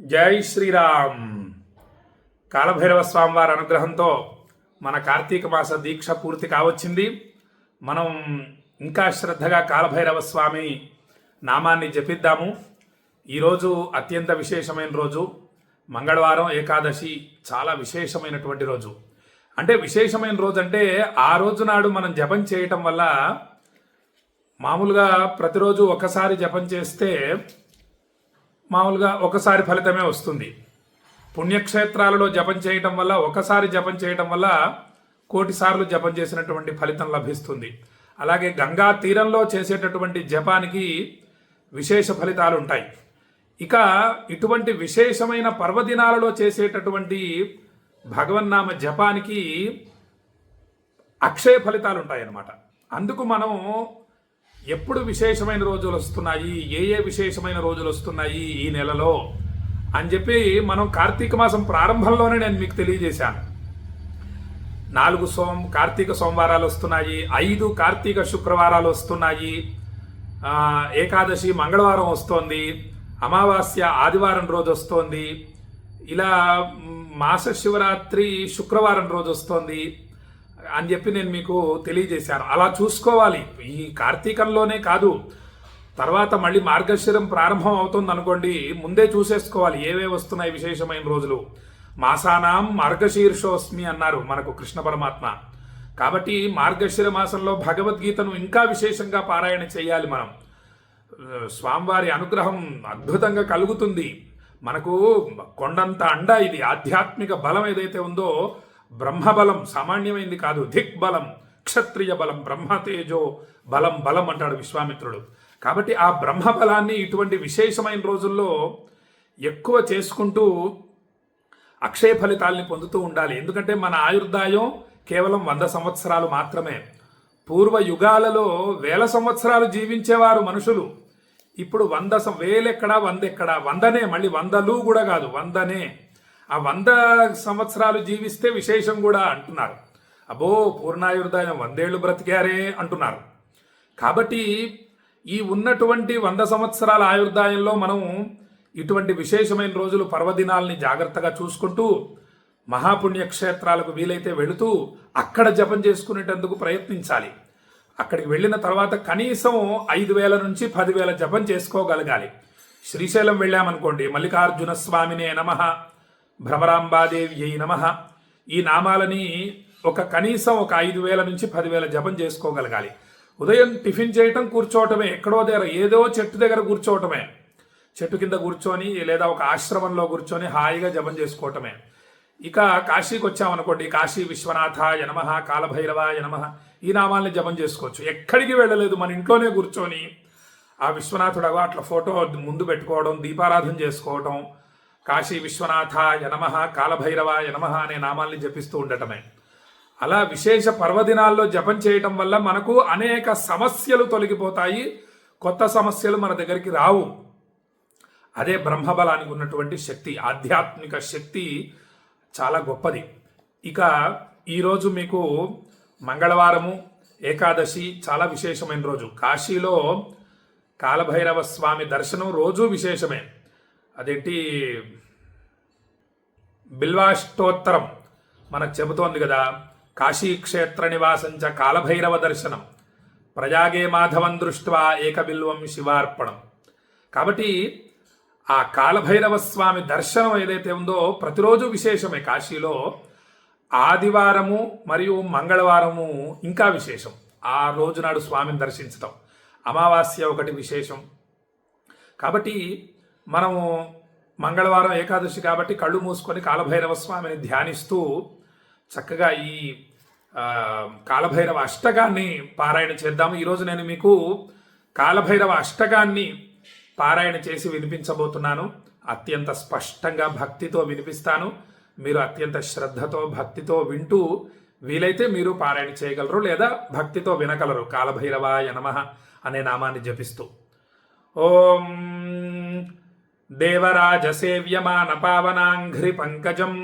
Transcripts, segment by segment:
జై శ్రీరామ్. కాలభైరవ స్వామివారి అనుగ్రహంతో మన కార్తీక మాస దీక్ష పూర్తి కావచ్చింది. మనం ఇంకా శ్రద్ధగా కాలభైరవ స్వామి నామాన్ని జపిద్దాము. ఈరోజు అత్యంత విశేషమైన రోజు. మంగళవారం ఏకాదశి చాలా విశేషమైనటువంటి రోజు. అంటే విశేషమైన రోజు అంటే ఆ రోజు నాడు మనం జపం చేయటం వల్ల మామూలుగా ప్రతిరోజు ఒకసారి జపం చేస్తే మామూలుగా ఒకసారి ఫలితమే వస్తుంది. పుణ్యక్షేత్రాలలో జపం చేయటం వల్ల ఒకసారి జపం చేయటం వల్ల కోటి సార్లు జపం చేసినటువంటి ఫలితం లభిస్తుంది. అలాగే గంగా తీరంలో చేసేటటువంటి జపానికి విశేష ఫలితాలు ఉంటాయి ఇక ఇటువంటి విశేషమైన పర్వదినాలలో చేసేటటువంటి భగవన్నామ జపానికి అక్షయ ఫలితాలు ఉంటాయి అన్నమాట అందుకు మనం ఎప్పుడు విశేషమైన రోజులు వస్తున్నాయి? ఏ ఏ విశేషమైన రోజులు వస్తున్నాయి ఈ నెలలో? అని చెప్పి మనం కార్తీక మాసం ప్రారంభంలోనే నేను మీకు తెలియజేశాను. నాలుగు సోమ కార్తీక సోమవారాలు వస్తున్నాయి ఐదు కార్తీక శుక్రవారాలు వస్తున్నాయి ఏకాదశి మంగళవారం వస్తోంది అమావాస్య ఆదివారం రోజు వస్తోంది ఇలా మాస శివరాత్రి శుక్రవారం రోజు వస్తోంది అని చెప్పి నేను మీకు తెలియజేశాను. అలా చూసుకోవాలి. ఈ కార్తీకంలోనే కాదు. తర్వాత మళ్ళీ మార్గశిరం ప్రారంభం అవుతుంది అనుకోండి ముందే చూసేసుకోవాలి. ఏవే వస్తున్నాయి విశేషమైన రోజులు? మాసానాం మార్గశీర్షోస్మి అన్నారు మనకు కృష్ణ పరమాత్మ. కాబట్టి మార్గశిర మాసంలో భగవద్గీతను ఇంకా విశేషంగా పారాయణ చేయాలి మనం. స్వామివారి అనుగ్రహం అద్భుతంగా కలుగుతుంది. మనకు కొండంత అండ ఇది. ఆధ్యాత్మిక బలం ఏదైతే ఉందో బ్రహ్మబలం సామాన్యమైంది కాదు. దిక్బలం క్షత్రియ బలం బ్రహ్మతేజో బలం బలం అంటాడు విశ్వామిత్రుడు. కాబట్టి ఆ బ్రహ్మబలాన్ని ఇటువంటి విశేషమైన రోజుల్లో ఎక్కువ చేసుకుంటూ అక్షయ ఫలితాల్ని పొందుతూ ఉండాలి. ఎందుకంటే మన ఆయుర్దాయం కేవలం వంద సంవత్సరాలు మాత్రమే. పూర్వ యుగాలలో వేల సంవత్సరాలు జీవించేవారు మనుషులు. ఇప్పుడు వంద సం- వేలెక్కడా వందెక్కడా? వందనే మళ్ళీ వందలు కూడా కాదు. వందనే. ఆ వంద సంవత్సరాలు జీవిస్తే విశేషం కూడా అంటున్నారు. అబ్బో పూర్ణాయుర్దాయం వందేళ్ళు బ్రతికారే అంటున్నారు. కాబట్టి ఈ ఉన్నటువంటి వంద సంవత్సరాల ఆయుర్దాయంలో మనం ఇటువంటి విశేషమైన రోజులు పర్వదినాల్ని జాగ్రత్తగా చూసుకుంటూ మహాపుణ్య క్షేత్రాలకు వీలైతే వెళుతూ అక్కడ జపం చేసుకునేటందుకు ప్రయత్నించాలి. అక్కడికి వెళ్ళిన తర్వాత కనీసం ఐదు వేల నుంచి పదివేల జపం చేసుకోగలగాలి. శ్రీశైలం వెళ్ళామనుకోండి మల్లికార్జున స్వామినే నమ. భ్రమరాంబాదేవి అయి నమ. ఈ నామాలని ఒక కనీసం ఒక ఐదు వేల నుంచి పదివేల జపం చేసుకోగలగాలి. ఉదయం టిఫిన్ చేయటం కూర్చోవటమే ఎక్కడో దగ్గర ఏదో చెట్టు దగ్గర కూర్చోవటమే. చెట్టు కింద కూర్చొని లేదా ఒక ఆశ్రమంలో కూర్చొని హాయిగా జపం చేసుకోవటమే. ఇక కాశీకి వచ్చామనుకోండి కాశీ విశ్వనాథాయ నమ కాలభైరవాయ నమ. ఈ నామాల్ని జపం చేసుకోవచ్చు. ఎక్కడికి వెళ్ళలేదు మన ఇంట్లోనే కూర్చొని ఆ విశ్వనాథుడు అట్లా ఫోటో ముందు పెట్టుకోవడం దీపారాధన చేసుకోవడం కాశీ విశ్వనాథాయ నమ కాలభైరవాయ నమ అనే నామాల్ని జపిస్తూ ఉండటమే. అలా విశేష పర్వదినాల్లో జపం చేయటం వల్ల మనకు అనేక సమస్యలు తొలగిపోతాయి. కొత్త సమస్యలు మన దగ్గరికి రావు. అదే బ్రహ్మబలానికి ఉన్నటువంటి శక్తి ఆధ్యాత్మిక శక్తి చాలా గొప్పది. ఇక ఈరోజు మీకు మంగళవారము ఏకాదశి చాలా విశేషమైన రోజు. కాశీలో కాలభైరవ స్వామి దర్శనం రోజు విశేషమే. అదేంటి? బిల్వాష్టోత్తరం మనకు చెబుతోంది కదా కాశీ క్షేత్ర నివాసంచ కాలభైరవ దర్శనం ప్రజాగే మాధవం దృష్ట్వా ఏకబిల్వం శివార్పణం. కాబట్టి ఆ కాలభైరవ స్వామి దర్శనం ఏదైతే ఉందో ప్రతిరోజు విశేషమే కాశీలో. ఆదివారము మరియు మంగళవారము ఇంకా విశేషం. ఆ రోజు నాడు స్వామిని దర్శించటం అమావాస్య ఒకటి విశేషం. కాబట్టి మనము మంగళవారం ఏకాదశి కాబట్టి కళ్ళు మూసుకొని కాలభైరవ స్వామిని ధ్యానిస్తూ చక్కగా ఈ కాలభైరవ అష్టకాన్ని పారాయణ చేద్దాము. ఈరోజు నేను మీకు కాలభైరవ అష్టకాన్ని పారాయణ చేసి వినిపించబోతున్నాను. అత్యంత స్పష్టంగా భక్తితో వినిపిస్తాను. మీరు అత్యంత శ్రద్ధతో భక్తితో వింటూ వీలైతే మీరు పారాయణ చేయగలరు లేదా భక్తితో వినగలరు. కాలభైరవాయ నమః అనే నామాన్ని జపిస్తూ. ఓం దేవరాజసేవ్యమాన పావనాంఘ్రి పంకజం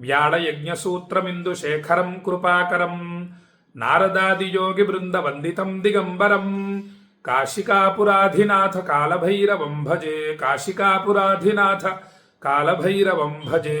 వ్యాళయజ్ఞసూత్రమిందు శేఖరం కృపాకరం నారదాదియోగి బృంద వందితం దిగంబరం కాశికాపురాధినాథ కాలభైరవం భజే కాశికాపురాధినాథ కాళభైరవం భజే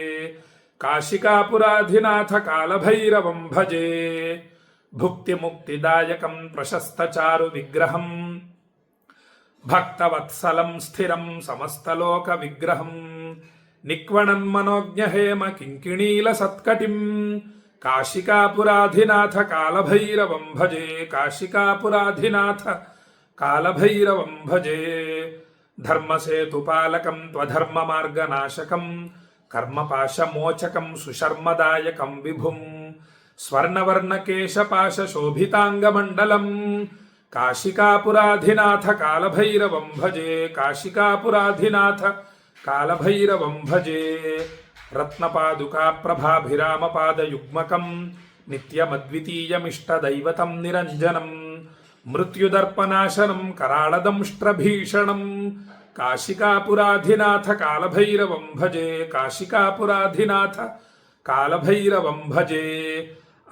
కాశికాపురాధినాథ కాళభైరవం భజే భుక్తిముక్తిదాయకం ప్రశస్తచారు విగ్రహం భక్తవత్సలం స్థిరం సమస్తలోక విగ్రహం నిక్వణన్ మనోజ్ఞహేమ కింకిణీల సత్కటిం కాశికాపురాధినాథ కాళభైరవం భజే కాశికాపురాధినాథ కాళభైరవం భజే ధర్మసేతుపాలకం త్వధర్మ మార్గనాశకం कर्मपाशमोचकं सुशर्मदायकं विभुं। स्वर्णवर्णकेशपाशशोभिताङ्गमण्डलं काशिकापुराधिनाथ कालभैरवं भजे, काशिकापुराधिनाथ कालभैरवं भजे। रत्नपादुकाप्रभाभिरामपादयुग्मकं, नित्यमद्वितीयमिष्टदैवतं निरंजनम मृत्युदर्पनाशनं, कराळदंष्ट्रभीषणम्। కాశికాపురాధినాథ కాలభైరవం భజే కాశికాపురాధినాథ కాలభైరవం భజే.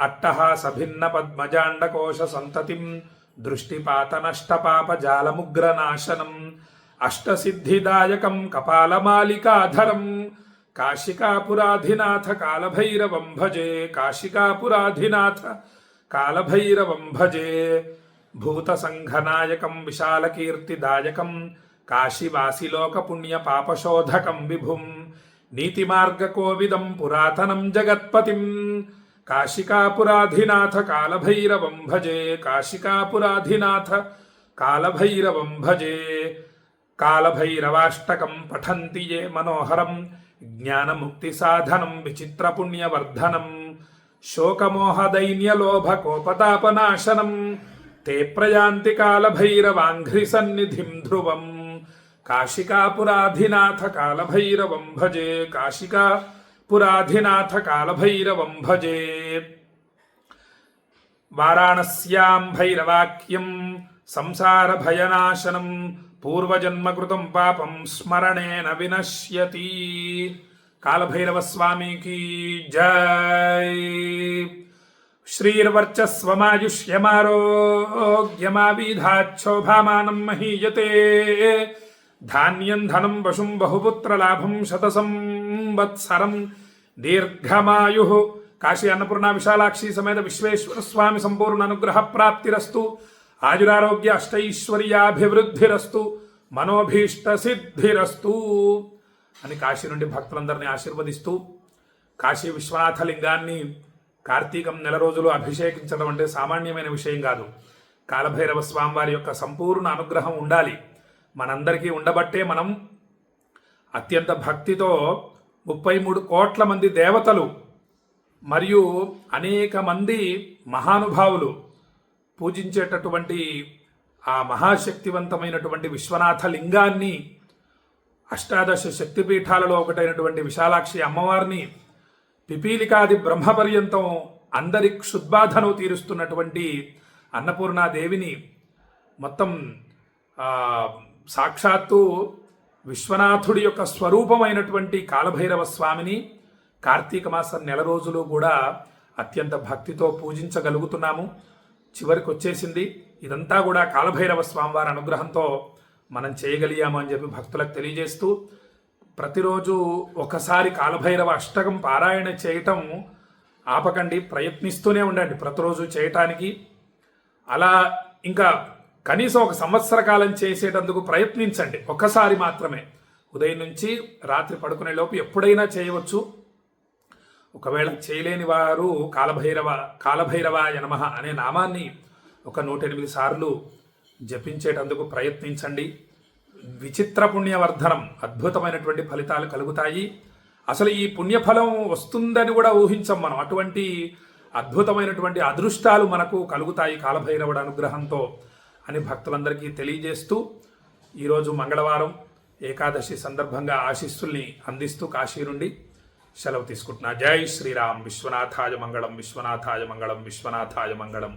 అట్టహాస భిన్న పద్మజాండకోశ సంతతిం దృష్టిపాత నష్టపాప జాలముగ్రనాశనం అష్టసిద్ధిదాయకం కపాలమాలికాధరం. కాశికాపురాధినాథ కాలభైరవం భజే కాశికాపురాధినాథ కాలభైరవం భజే. భూతసంఘనాయకం విశాలకీర్తిదాయకం काशिवासी लोकपुण्य पापशोधकं विभुं नीतिमार्गकोविदं पुरातनं जगत्पतिं काशिकापुराधिनाथ कालभैरवं भजे काशिकापुराधिनाथ कालभैरवं भजे कालभैरवाष्टकं पठन्ति ये मनोहरं ज्ञानमुक्तिसाधनं विचित्रपुण्यवर्धनं शोकमोहदैन्यलोभकोपतापनाशनं ते प्रयान्ति कालभैरवाङ्घ्रिसन्निधिं ध्रुवम् काशिकापुराधिनाथ कालभैरवं भजे काशिकापुराधिनाथ कालभैरवं भजे। वाराणस्यां भैरवाक्यं, संसारभयनाशनं, पूर्वजन्मकृतं पापं स्मरणेन विनश्यति। कालभैरवस्वामी की जय। श्रीर्वर्चस्वमायुष्यमारोग्यमाविधाच्छोभामानं महीयते। ధాన్యం ధనం వశుం బహుపుత్రలాభం శతసంవత్సరం దీర్ఘమాయు. కాశీ అన్నపూర్ణ విశాలాక్షి సమేత విశ్వేశ్వర స్వామి సంపూర్ణ అనుగ్రహ ప్రాప్తిరస్తు ఆయురారోగ్య అష్టైశ్వర్యాభివృద్ధిరస్తు. మనోభీష్ట సిద్ధిరస్తు అని కాశీ నుండి భక్తులందరినీ ఆశీర్వదిస్తూ కాశీ విశ్వనాథ లింగాన్ని కార్తీకం నెల రోజులు అభిషేకించడం అంటే సామాన్యమైన విషయం కాదు. కాలభైరవ స్వామివారి యొక్క సంపూర్ణ అనుగ్రహం ఉండాలి. మనందరికీ ఉండబట్టే మనం అత్యంత భక్తితో ముప్పై మూడు కోట్ల మంది దేవతలు మరియు అనేక మంది మహానుభావులు పూజించేటటువంటి ఆ మహాశక్తివంతమైనటువంటి విశ్వనాథ లింగాన్ని అష్టాదశ శక్తిపీఠాలలో ఒకటైనటువంటి విశాలాక్షి అమ్మవారిని పిపీలికాది బ్రహ్మపర్యంతం అందరి క్షుద్బాధను తీరుస్తున్నటువంటి అన్నపూర్ణాదేవిని మొత్తం సాక్షాత్తు విశ్వనాథుడి యొక్క స్వరూపమైనటువంటి కాలభైరవ స్వామిని కార్తీక మాసం నెల రోజులు కూడా అత్యంత భక్తితో పూజించగలుగుతున్నాము. చివరికి వచ్చేసింది ఇదంతా కూడా కాలభైరవ స్వామివారి అనుగ్రహంతో మనం చేయగలిగాము అని చెప్పి భక్తులకు తెలియజేస్తూ ప్రతిరోజు ఒకసారి కాలభైరవ అష్టకం పారాయణ చేయటం ఆపకండి ప్రయత్నిస్తూనే ఉండండి ప్రతిరోజు చేయటానికి. అలా ఇంకా కనీసం ఒక సంవత్సర కాలం చేసేటందుకు ప్రయత్నించండి. ఒక్కసారి మాత్రమే. ఉదయం నుంచి రాత్రి పడుకునే లోపు ఎప్పుడైనా చేయవచ్చు. ఒకవేళ చేయలేని వారు కాలభైరవ కాలభైరవ యనమ అనే నామాన్ని ఒక నూట ఎనిమిది సార్లు జపించేటందుకు ప్రయత్నించండి. విచిత్ర పుణ్యవర్ధనం అద్భుతమైనటువంటి ఫలితాలు కలుగుతాయి. అసలు ఈ పుణ్యఫలం వస్తుందని కూడా ఊహించం మనం. అటువంటి అద్భుతమైనటువంటి అదృష్టాలు మనకు కలుగుతాయి కాలభైరవుడు అనుగ్రహంతో. అని భక్తులందరికీ తెలియజేస్తూ ఈరోజు మంగళవారం ఏకాదశి సందర్భంగా ఆశీస్సుల్ని అందిస్తూ కాశీ నుండి సెలవు తీసుకుంటున్నా. జై శ్రీరామ్ విశ్వనాథాయ మంగళం విశ్వనాథాయ మంగళం విశ్వనాథాయ మంగళం.